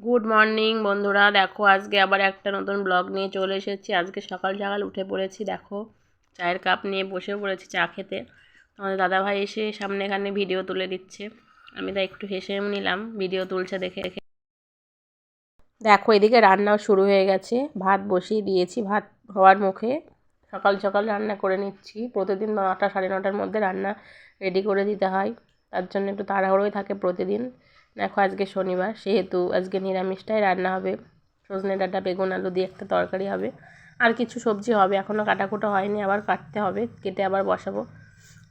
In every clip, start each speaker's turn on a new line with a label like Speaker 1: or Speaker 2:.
Speaker 1: Good morning বন্ধুরা। দেখো, আজকে আবার একটা নতুন ব্লগ নিয়ে চলে এসেছি। আজকে সকাল সকাল উঠে পড়েছি, দেখো, চায়ের কাপ নিয়ে বসে পড়েছি চা খেতে। আমাদের দাদাভাই এসে সামনে এখানে ভিডিও তুলে দিচ্ছে। আমি তাই একটু হেসে নিলাম ভিডিও তুলছে দেখে দেখে। দেখো, এদিকে রান্নাও শুরু হয়ে গেছে। ভাত বসিয়ে দিয়েছি, ভাত হওয়ার মুখে। সকাল সকাল রান্না করে নিচ্ছি। প্রতিদিন নটা সাড়ে নটার মধ্যে রান্না রেডি করে দিতে হয়। তার জন্য একটু তাড়াহুড়োই থাকে প্রতিদিন। দেখো আজকে শনিবার, সেহেতু আজকে নিরামিষটাই রান্না হবে। সজনে ডাঁটা, বেগুন, আলু দিয়ে একটা তরকারি হবে। আর কিছু সবজি হবে এখনও কাটাকুটো হয়নি, আবার কাটতে হবে, কেটে আবার বসাবো।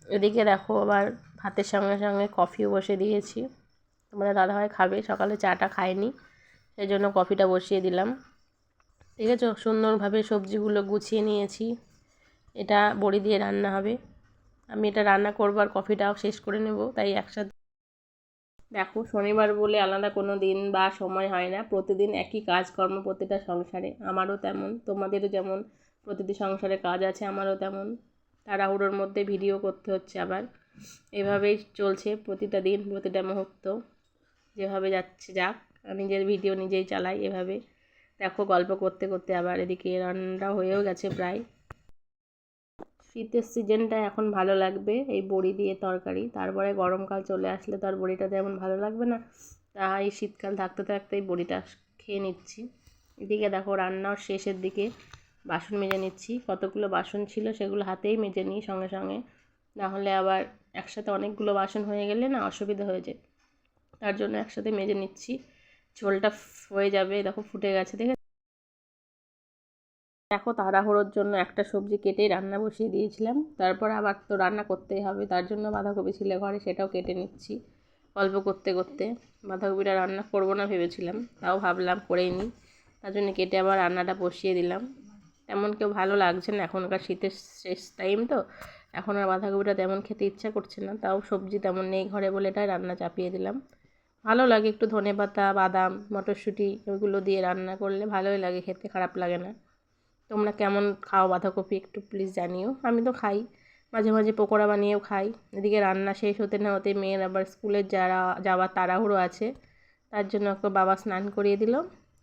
Speaker 1: এদিকে দেখো আবার ভাতের সঙ্গে সঙ্গে কফিও বসে দিয়েছি। তোমাদের দাদাভাই খাবে, সকালে চাটা খায়নি, সেই জন্য কফিটা বসিয়ে দিলাম। ঠিক আছে, সুন্দরভাবে সবজিগুলো গুছিয়ে নিয়েছি। এটা বড়ি দিয়ে রান্না হবে। আমি এটা রান্না করব আর কফিটাও শেষ করে নেব, তাই একসাথে দেখো, শনিবার বলে আলাদা কোনো দিন বা সময় হয় না। প্রতিদিন একই কাজকর্ম প্রতিটা সংসারে। আমারও তেমন। তোমাদেরও যেমন প্রতিটি সংসারে কাজ আছে, আমারও তেমন। তাড়াহুড়োর মধ্যে ভিডিও করতে হচ্ছে আবার। এভাবেই চলছে প্রতিটা দিন, প্রতিটা মুহূর্ত। যেভাবে যাচ্ছে যাক নিজের ভিডিও নিজেই চালাই এভাবে। দেখো, গল্প করতে করতে আবার এদিকে রান্নাটা হয়েও গেছে প্রায়। শীতের সিজনটা এখন ভালো লাগবে, এই বড়ি দিয়ে তরকারি। তারপরে গরমকাল চলে আসলে তো আর বড়িটা তেমন ভালো লাগবে না। তাই শীতকাল থাকতে থাকতে এই বড়িটা খেয়ে নিচ্ছি। এদিকে দেখো রান্নার শেষের দিকে বাসন মেজে নিচ্ছি। কতগুলো বাসন ছিল সেগুলো হাতেই মেজে নিই সঙ্গে সঙ্গে। নাহলে আবার একসাথে অনেকগুলো বাসন হয়ে গেলে না অসুবিধা হয়ে যায়। তার জন্য একসাথে মেজে নিচ্ছি। ঝোলটা হয়ে যাবে, দেখো ফুটে গেছে। দেখে দেখো তাড়াহুড়োর জন্য একটা সবজি কেটে রান্না বসিয়ে দিয়েছিলাম। তারপর আবার তো রান্না করতেই হবে, তার জন্য বাঁধাকপি ছিল ঘরে, সেটাও কেটে নিচ্ছি অল্প করতে করতে। বাঁধাকপিটা রান্না করব না ভেবেছিলাম, তাও ভাবলাম করেই নিই। তার জন্য কেটে আবার রান্নাটা বসিয়ে দিলাম। তেমন কেউ ভালো লাগছে না, এখনকার শীতের শেষ টাইম তো। এখন আর বাঁধাকপিটা তেমন খেতে ইচ্ছা করছে না, তাও সবজি তেমন নেই ঘরে বলে এটাই রান্না চাপিয়ে দিলাম। ভালো লাগে একটু ধনে পাতা বাদাম, মটরশুঁটি ওইগুলো দিয়ে রান্না করলে ভালোই লাগে, খেতে খারাপ লাগে না। তোমরা কেমন খাও বাঁধাকপি একটু প্লিজ জানিও। আমি তো খাই, মাঝে মাঝে পকোড়া বানিয়েও খাই। এদিকে রান্না শেষ হতে না হতে মেয়ের আবার স্কুলের যারা, যাওয়ার তাড়াহুড়ো আছে, তার জন্য ওকে বাবা স্নান করিয়ে দিল।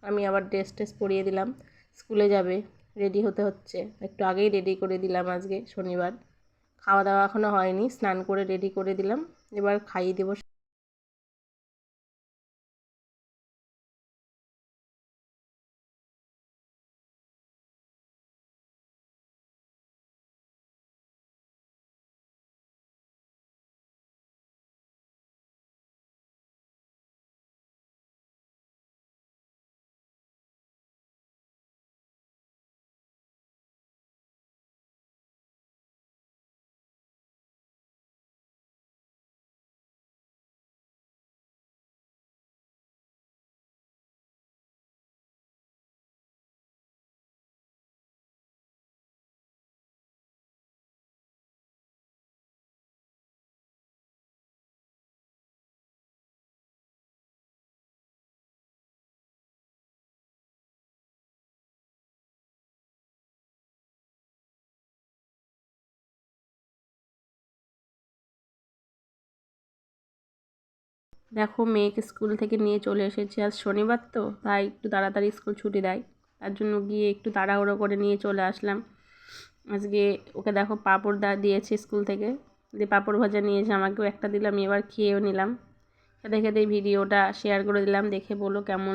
Speaker 1: আমি আবার ড্রেস ট্রেস পরিয়ে দিলাম। স্কুলে যাবে রেডি হতে হচ্ছে। একটু আগেই রেডি করে দিলাম আজকে শনিবার। খাওয়া দাওয়া এখনও হয়নি, স্নান করে রেডি করে দিলাম। এবার খাইয়ে দেবো দেখো, মেয়েকে স্কুল থেকে নিয়ে চলে এসেছি আজ শনিবার তো, তাই একটু তাড়াতাড়ি স্কুল ছুটি দেয়। তার জন্য গিয়ে একটু তাড়াহুড়ো করে নিয়ে চলে আসলাম। আজকে ওকে দেখো পাঁপড় দা দিয়েছে স্কুল থেকে। দিয়ে পাঁপড় ভাজা নিয়েছে আমাকেও একটা দিলাম এবার খেয়েও নিলাম। খেতে খেতে ভিডিওটা শেয়ার করে দিলাম, দেখে বলো কেমন